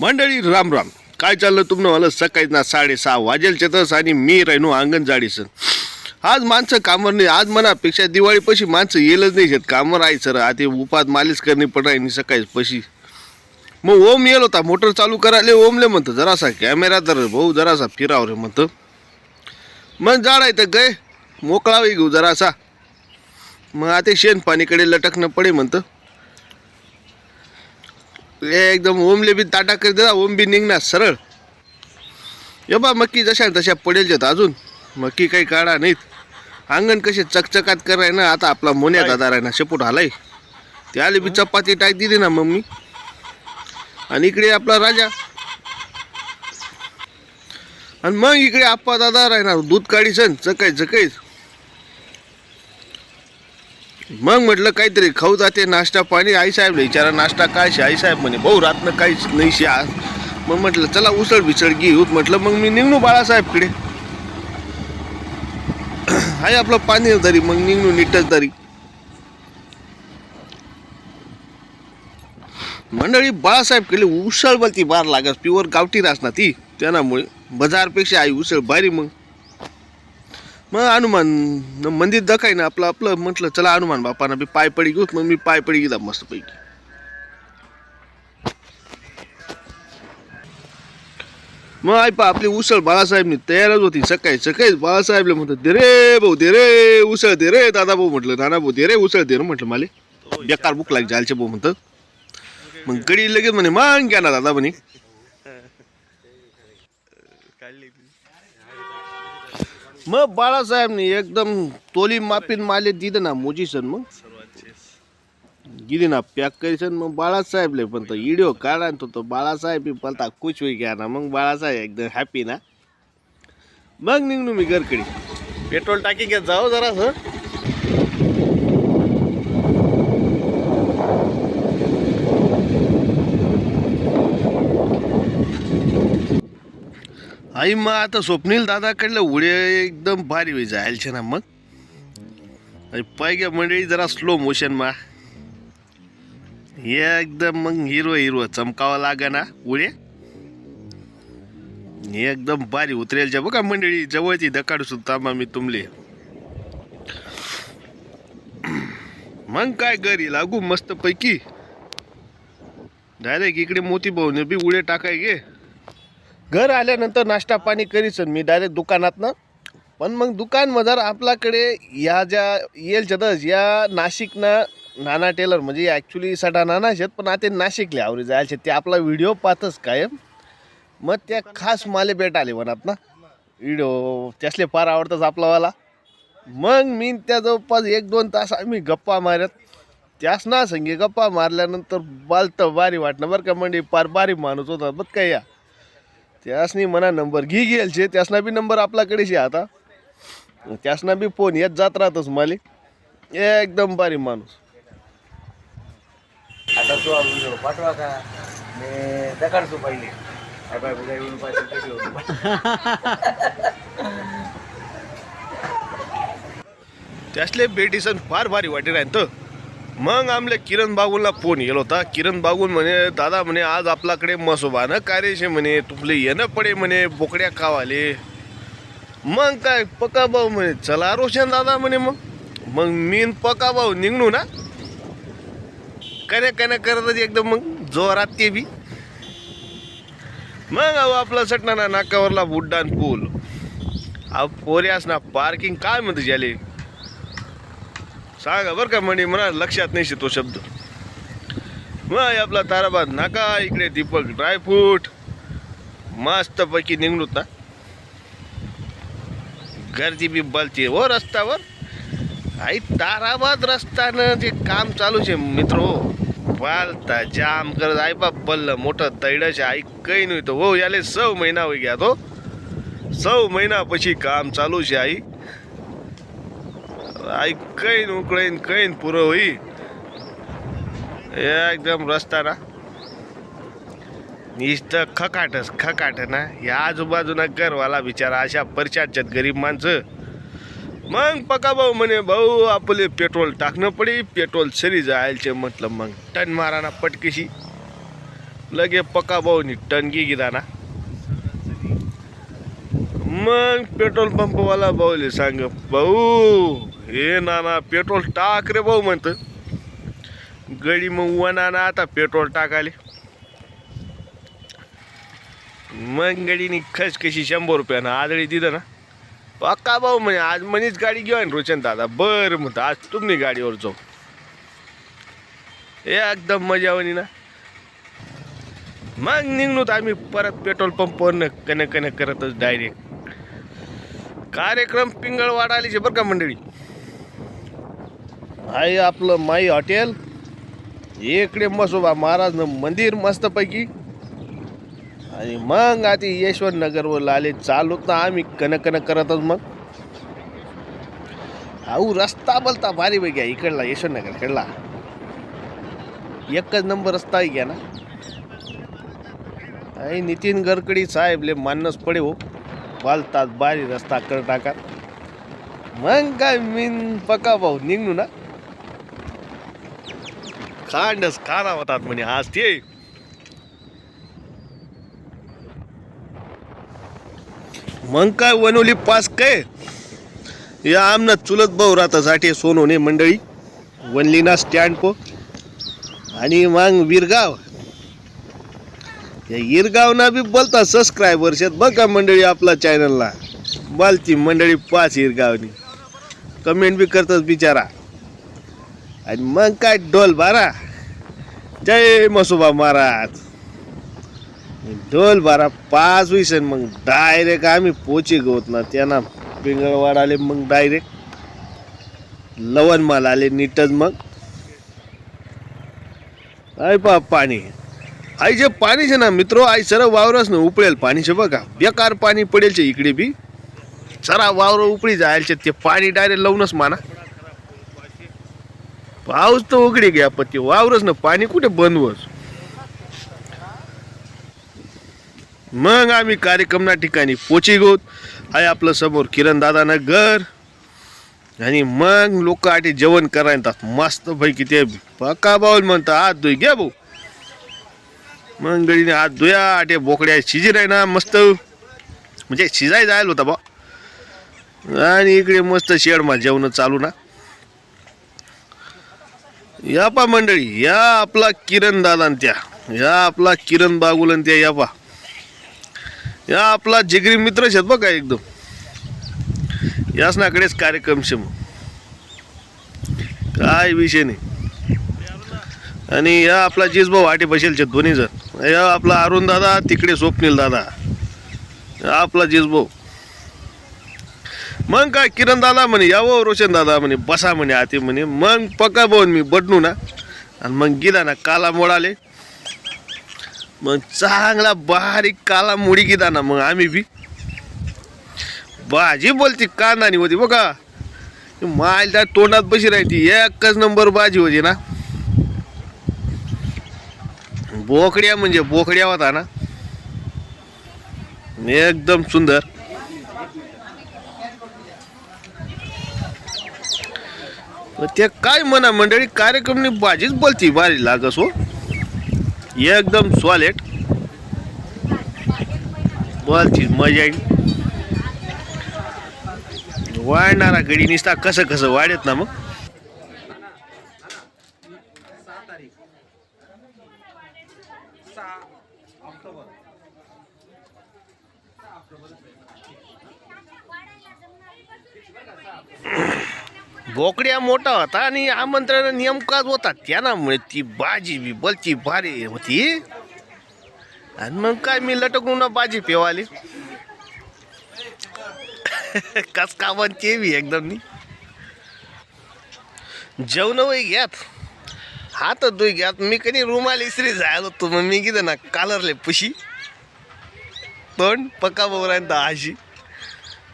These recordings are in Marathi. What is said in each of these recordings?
मंडळी राम राम. काय चाललं तुमनं? मला सकाळी ना साडेसहा वाजेल चेतस आणि मी रेणू अंगण जाडीसन. आज माणसं कामर नाही. आज मनापेक्षा दिवाळीपाशी माणसं येलच नाही शेत. कामर आहे सर. आता उपात मालिश करणे पडायनी सकाळी पशी मग ओम येल होता. मोटर चालू करायला ओमले म्हणतं. जरासा कॅमेरा तर भाऊ. जरासा फिराव रे म्हणतं. मग जाडायचं गय. मोकळावे घेऊ जरासा. मग आता शेण पाणीकडे लटकणं पडे म्हणतं. एकदम ओमले बी ताटा कर दिला ओम बी निघणार सरळ. ये बा मक्की जशा तशा पडेल जेत अजून. मक्की काही काढा नाहीत. अंगण कसे चकचकात कराय ना आता आपला मोन्या दादा राय ना शेपूट हालाय. ते आले बी चपाती टाक दिली ना मम्मी. आणि इकडे आपला राजा. आणि मग इकडे आप्पा दादा राहणार दूध काढी सण चकाय चकाय मग म्हटलं काहीतरी खाऊ जाते नाश्ता पाणी. आईसाहेब विचारा नाश्ता काय शे? आईसाहेब म्हणे भाऊ रातनं काहीच नाही शे आज. मग म्हटलं चला उसळ बिसळ घेऊत म्हटलं मग मी निघणू बाळासाहेबकडे. आहे आपलं पाणी तरी मग निघणू नीटच तरी मंडळी बाळासाहेब केले उसळ बलती बार लागत प्युअर गावठी रास ना ती. त्यामुळे बाजारपेक्षा आई उसळ बारी मग. मग हनुमान मंदिर दखाय ना आपलं आपलं म्हटलं चला हनुमान बापाना बी पाय पडी घेऊत मग मी पाय पडी घेता मस्त पैकी मग आई पा आपली उसळ बाळासाहेबनी तयारच होती. सकाळी सकाळीच बाळासाहेबला म्हणतात दे रे भाऊ दे रे उसळ दे रे दादा भाऊ म्हटलं. नाना भाऊ दे रे उसळ दे रे म्हटलं माले. बेकार बुक लाग जालचे भाऊ म्हणतात. मग गडी लगेच म्हणे मग घ्या ना दादा म्हणे मग बाळासाहेबनी एकदम तोली मापीन माले दिद ना मोजीसन मग. गिरी ना पॅक करीसन मग बाळासाहेबले पण तो इडिओ काढा तो तो बाळासाहेब पलता खुश होई घ्या ना. मग बाळासाहेब एकदम हॅपी ना. मग निघणू मी घरकडे. पेट्रोल टाकी घेत जाऊ जरा आई मग आता स्वप्नील दादाकडलं उडे एकदम भारी होई जायलचे ना मग? आणि मंडळी जरा स्लो मोशन मा. हे एकदम मग हिरो हिरो चमकावा लागा ना उडे हे एकदम भारी उतरेलच्या बघा मंडळी जवळची दकाड सुद्धा मग मी तुमले. मग काय घरी लागू मस्त पैकी डायरेक्ट इकडे मोती भाऊने बी उडे टाकाय गे. घर आल्यानंतर नाश्ता पाणी करीसन मी डायरेक्ट दुकानातनं. पण मग दुकानमधार आपल्याकडे या ज्या येल दस या नाशिकनं नाना टेलर म्हणजे ॲक्च्युली सडा नाना आहेत पण आता नाशिकले आवरी जायचे ते आपला व्हिडिओ पाहतच कायम. मग त्या खास माले भेट आले म्हणत ना. व्हिडिओ त्यासले फार आवडतंच आपलावाला मग मी त्या जवळपास एक दोन तास आम्ही गप्पा मारत त्यास ना संगे गप्पा मारल्यानंतर बालतं बारी वाटणं बरं का म्हणजे फार बारी माणूस होता बरं काय या. त्यासनी म्हणा नंबर घी गेलचे त्यासना बी नंबर आपल्याकडेच आहे आता. त्यासना बी फोन येत जात राहतोच माले. एकदम बारी माणूस. आता तू व्हिडिओ पाठवा का? मी दकाडतो पहिले. काय बाय बघा येऊन पाहिजे कधी होतो त्यासले बेटीसन फार भारी वाटे राहत मग आमले किरण बागुलला फोन येलो होता. किरण बागुल म्हणे दादा म्हणे आज आपल्याकडे मसोबानं कार्यशे म्हणे तुपले येणं पडे म्हणे बोकड्या खावाले. मग काय पका भाऊ म्हणे चला रोशन दादा म्हणे मग. मग मीन पका भाऊ निघणू ना? कने कने करतच एकदम मग जोरात ते बी. मग अहो आपला सटना नाकावरला बुड्डान पूल. अहो पोऱ्यास ना पार्किंग काय म्हणते झाले सांगा बरं का म्हणी म्हणा लक्षात नाही तो शब्द. मग आपला ताराबाद नाका इकडे दीपक ड्रायफ्रूट मस्तपैकी निघणूत ना. गर्दी बी बलती हो रस्त्यावर. आई ताराबाद रस्त्यानं जे काम चालू छे मित्र बालता जाम करत. आई बाप बल्ल मोठं तैडच आई काही नव्हतं हो याले सव महिना होई घ्या तो. सव महिना पशी काम चालू छे आई. आय कैन उकळेन कैन पुरं होई एकदम रस्ता ना. इथं खकाटच खकाट ना. या आजूबाजूना गरवाला बिचारा अशा परिचाच्यात गरीब माणसं. मग पका भाऊ म्हणे भाऊ आपले पेट्रोल टाकणं पडे पेट्रोल सरी जायचे म्हटलं मग टन मारा ना पटकीशी. लगे पका भाऊनी घे गिरा ना. मग पेट्रोल पंपवाला भाऊले सांग भाऊ हे नाना पेट्रोल टाक रे भाऊ म्हणत. गडी मग वना ना आता पेट्रोल टाकाले. मग गडीनी खस कशी शंभर रुपयानं आदळी दिलं ना. पक्का भाऊ म्हणे आज म्हणीच गाडी घेऊन रोचन दादा. बरं म्हणतं आज तुम्ही गाडीवर जाऊ. एकदम मजा होणी ना. मग निघणूत आम्ही परत पेट्रोल पंपवर कन कन करतच डायरेक्ट कार्यक्रम पिंगळवाडा आलीचे बरं का मंडळी? आहे आपलं माई हॉटेल. इकडे मसोबा महाराज मंदिर मस्तपैकी. आणि मग आता यशवंत नगरवर आले चालूत ना आम्ही कनकन करतच मग. अहो रस्ता बोलता भारी पैकी घ्या इकडला यशवंत नगर कडला एकच नंबर रस्ता आहे घ्या ना आई नितीन गडकरी साहेबले मानस पडे हो. बालतात बारी रस्ता कर टाका मग काय मीन पका भाऊ निघू ना. खांडच खाना होतात म्हणे आज ते. मग काय वनवली पास काय? या आमना चुलत भाऊ राहतासाठी सोनोने मंडळी. वनलीना स्टँड पो. आणि मग विरगाव. या इरगावना बी बोलता सबस्क्रायबर्स आहेत बघा मंडळी आपला चॅनलला बोलती मंडळी पाच इरगावनी. कमेंट बी करतात बिचारा. आणि मग काय डोल बारा? जय मसोबा महाराज. डोल बारा पाच वीस मग डायरेक्ट आम्ही पोचे गवत ना त्यांना पिंगळवाड आले मग डायरेक्ट लवणमाल आले नीटच मग. आय पा पाणी. आई जे पाणी छे ना मित्रो आई सर वावरच ना उपळेल पाणी छे बघा. बेकार पाणी पडेल छे इकडे बी. सरा वावर उपळी जायचे ते पाणी डायरेक्ट लावूनच माना. पाऊस तर उघडी घ्या पण ते वावरच ना पाणी कुठे बनवच मग आम्ही कार्यक्रमना ठिकाणी पोची गोत. आहे आपलं समोर किरण दादानं घर. आणि मग लोक आठे जेवण करायला मस्त पैकी ते पक्का बाऊल म्हणता हात धुई घ्या भाऊ. मग गडीने हात धुया आटे बोकड्या शिजी राही ना मस्त. म्हणजे शिजाय जायला होता बा. आणि इकडे मस्त शेडमा जेवण चालू ना. या पा मंडळी या आपला किरण दादा त्या या आपला किरण बागुल त्या या पा. या आपला जिगरी मित्र आहेत बघा एकदम. यासनाकडेच कार्यक्रम शे मग काय विषय नाही. आणि या आपला जिजभाऊ वाटे बसेलचे दोन्ही जण या आपला अरुण दादा तिकडे स्वप्नील दादा. या आपला जिजभाऊ. मग काय किरण दादा म्हणे यावं रोशन दादा म्हणे बसा म्हणे आते म्हणे. मग पक्का बोन मी बटणू ना. आणि मग गेला ना काला मोडाले मग चांगला बारीक काला मुडी गिदा ना मग आम्ही बी. भाजी बोलती कांदानी होती बघा. माल त्या तोंडात बशी राहती एकच नंबर भाजी होती ना. बोकड्या म्हणजे बोकड्या होता ना. एकदम सुंदर. मग ते काय म्हणा मंडळी कार्यक्रमनी बाजीच बोलती भारी लागस हो. एकदम सॉलेट बोलती मजा येईल. वाढणारा गडी निसता कसं कसं वाढत ना मग. बोकड्या मोठा होता आणि आमंत्रण नेमकाच होता. त्यानामुळे ती बाजी बी बोलती भारी होती. आणि मग काय मी लटकून बाजी पेवाली. कस का बनते बी एकदम नी. जेवण वय घ्यात. हात दुई घ्यात. मी कधी रुमाल इसरी जायला होतो मग मी किती ना कालरले पुशी. तोंड पक्का बोरायन आशी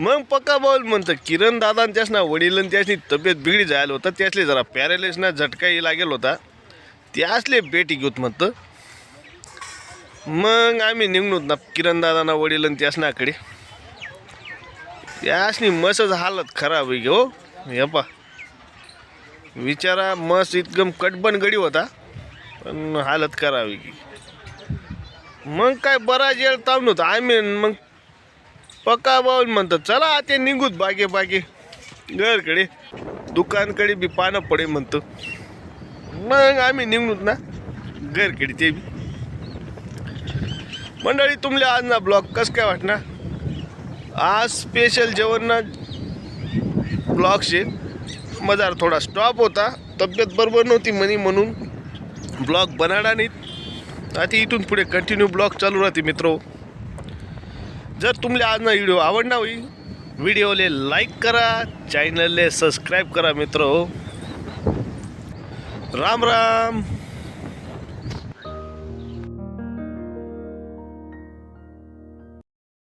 मग पक्का बोल म्हणतं. किरण दादांच्याच ना वडिलां त्यासनी तब्येत बिघडी जायला होतं. त्यासले जरा पॅरालिस ना झटकाही लागेल होता. त्यासले बेटी घेऊत म्हणतं. मग आम्ही निघणूत ना किरण दादांना वडील त्यासनाकडे त्यासनी मसच हालत खराब आहे हो. हे पा विचारा मस इतकं कटबन गडी होता. पण हालत खराब की मग काय बरा जेळ ताप नव्हतं आम्ही मग पक्का बावून म्हणतात चला ते निघूत बागे बागे. घरकडे दुकानकडे बी पानं पडे म्हणतो. मग आम्ही निघूत ना घरकडे ते बी. मंडळी तुमले आज ना ब्लॉग कसं काय वाटणार? आज स्पेशल जेवण ना ब्लॉगचे मजार थोडा स्टॉप होता. तब्येत बरोबर नव्हती म्हणी म्हणून ब्लॉग बनाडा नाहीत. आता इथून पुढे कंटिन्यू ब्लॉग चालू राहते मित्र. जर तुमले आज व्हिडिओ आवडला होई व्हिडिओले लाईक करा चॅनलले सबस्क्राईब करा मित्र. राम राम.